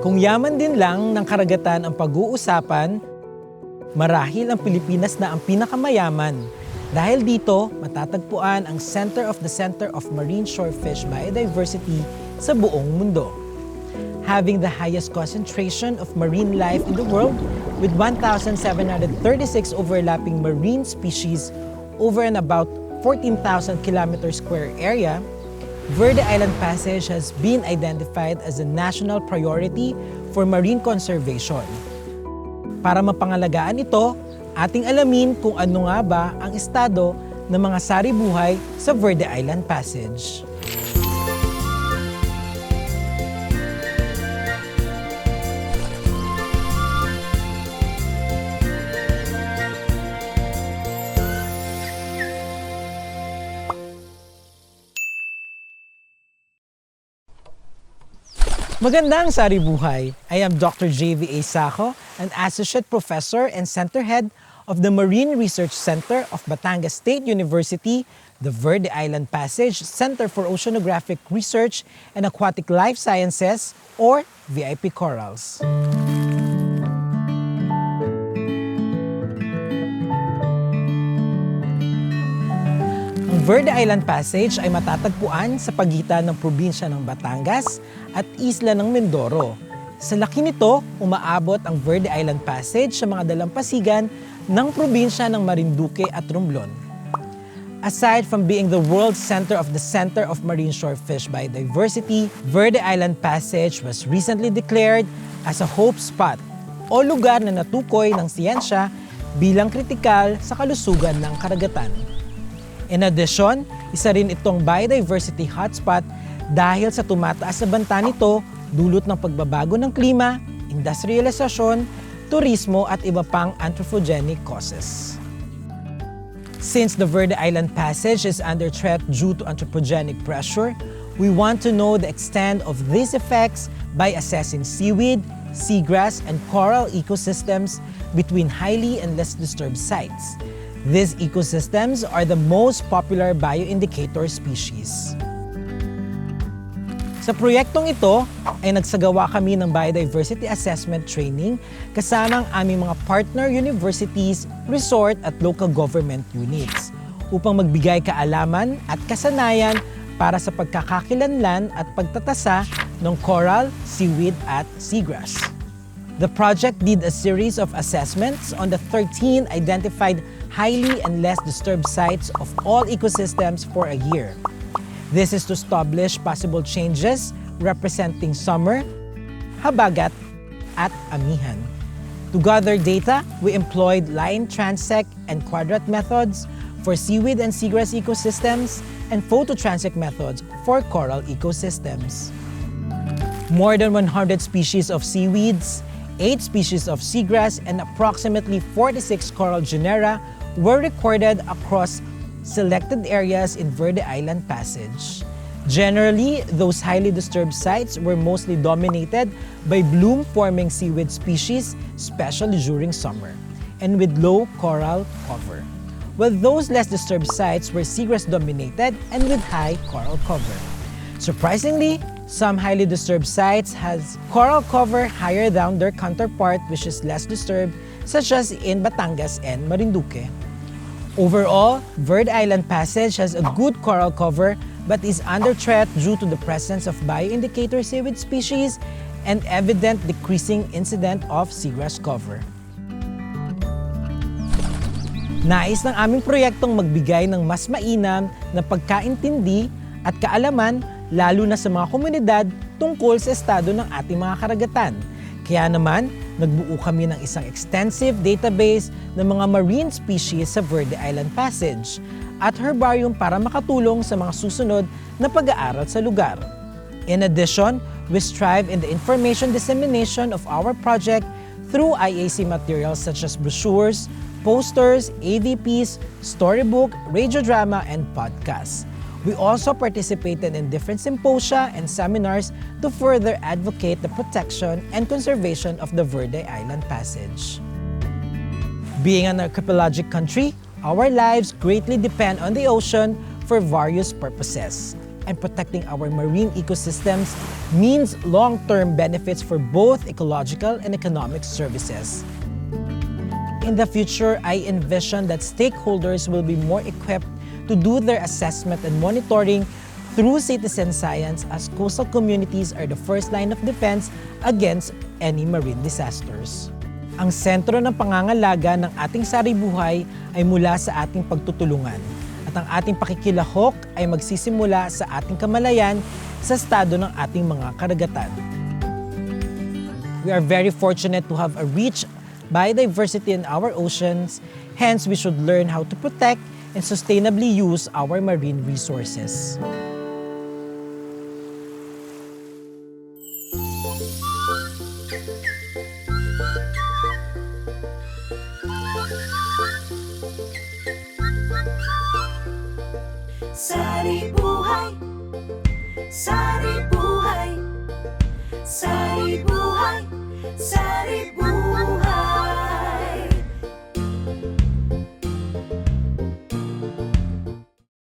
Kung yaman din lang ng karagatan ang pag-uusapan, marahil ang Pilipinas na ang pinakamayaman. Dahil dito, matatagpuan ang Center of the Center of Marine Shorefish Biodiversity sa buong mundo. Having the highest concentration of marine life in the world with 1,736 overlapping marine species over an about 14,000 kilometer square area, Verde Island Passage has been identified as a national priority for marine conservation. Para mapangalagaan ito, ating alamin kung ano nga ba ang estado ng mga sari-buhay sa Verde Island Passage. Magandang sari-buhay! I am Dr. J.V.A. Saco, an Associate Professor and Center Head of the Marine Research Center of Batangas State University, the Verde Island Passage Center for Oceanographic Research and Aquatic Life Sciences, or VIP Corals. Verde Island Passage ay matatagpuan sa pagitan ng probinsya ng Batangas at isla ng Mindoro. Sa laki nito, umaabot ang Verde Island Passage sa mga dalampasigan ng probinsya ng Marinduque at Romblon. Aside from being the world center of the Center of Marine Shorefish Biodiversity, Verde Island Passage was recently declared as a hope spot o lugar na natukoy ng siyensya bilang kritikal sa kalusugan ng karagatan. In addition, isa rin itong biodiversity hotspot dahil sa tumataas na banta nito dulot ng pagbabago ng klima, industrialisasyon, turismo at iba pang anthropogenic causes. Since the Verde Island Passage is under threat due to anthropogenic pressure, we want to know the extent of these effects by assessing seaweed, seagrass, and coral ecosystems between highly and less disturbed sites. These ecosystems are the most popular bioindicator species. Sa proyektong ito ay nagsagawa kami ng biodiversity assessment training kasama ang aming mga partner universities, resort at local government units upang magbigay kaalaman at kasanayan para sa pagkakakilanlan at pagtatasa ng coral, seaweed at seagrass. The project did a series of assessments on the 13 identified highly and less disturbed sites of all ecosystems for a year. This is to establish possible changes representing summer, habagat, at amihan. To gather data, we employed line transect and quadrat methods for seaweed and seagrass ecosystems and phototransect methods for coral ecosystems. More than 100 species of seaweeds, 8 species of seagrass, and approximately 46 coral genera were recorded across selected areas in Verde Island Passage. Generally, those highly disturbed sites were mostly dominated by bloom-forming seaweed species, especially during summer, and with low coral cover. While those less disturbed sites were seagrass dominated and with high coral cover. Surprisingly, some highly disturbed sites has coral cover higher than their counterpart which is less disturbed, such as in Batangas and Marinduque. Overall, Verde Island Passage has a good coral cover but is under threat due to the presence of bioindicator seaweed species and evident decreasing incident of seagrass cover. Nais ng aming proyektong magbigay ng mas mainam na pagkaintindi at kaalaman lalo na sa mga komunidad tungkol sa estado ng ating mga karagatan. Kaya naman, nagbuo kami ng isang extensive database ng mga marine species sa Verde Island Passage at herbarium para makatulong sa mga susunod na pag-aaral sa lugar. In addition, we strive in the information dissemination of our project through IAC materials such as brochures, posters, AVPs, storybook, radiodrama, and podcasts. We also participated in different symposia and seminars to further advocate the protection and conservation of the Verde Island Passage. Being an archipelagic country, our lives greatly depend on the ocean for various purposes. and protecting our marine ecosystems means long-term benefits for both ecological and economic services. In the future, I envision that stakeholders will be more equipped to do their assessment and monitoring through citizen science as coastal communities are the first line of defense against any marine disasters. Ang sentro ng pangangalaga ng ating saribuhay ay mula sa ating pagtutulungan at ang ating pakikilahok ay magsisimula sa ating kamalayan sa estado ng ating mga karagatan. We are very fortunate to have a rich biodiversity in our oceans, hence we should learn how to protect and sustainably use our marine resources. Sari buhay sa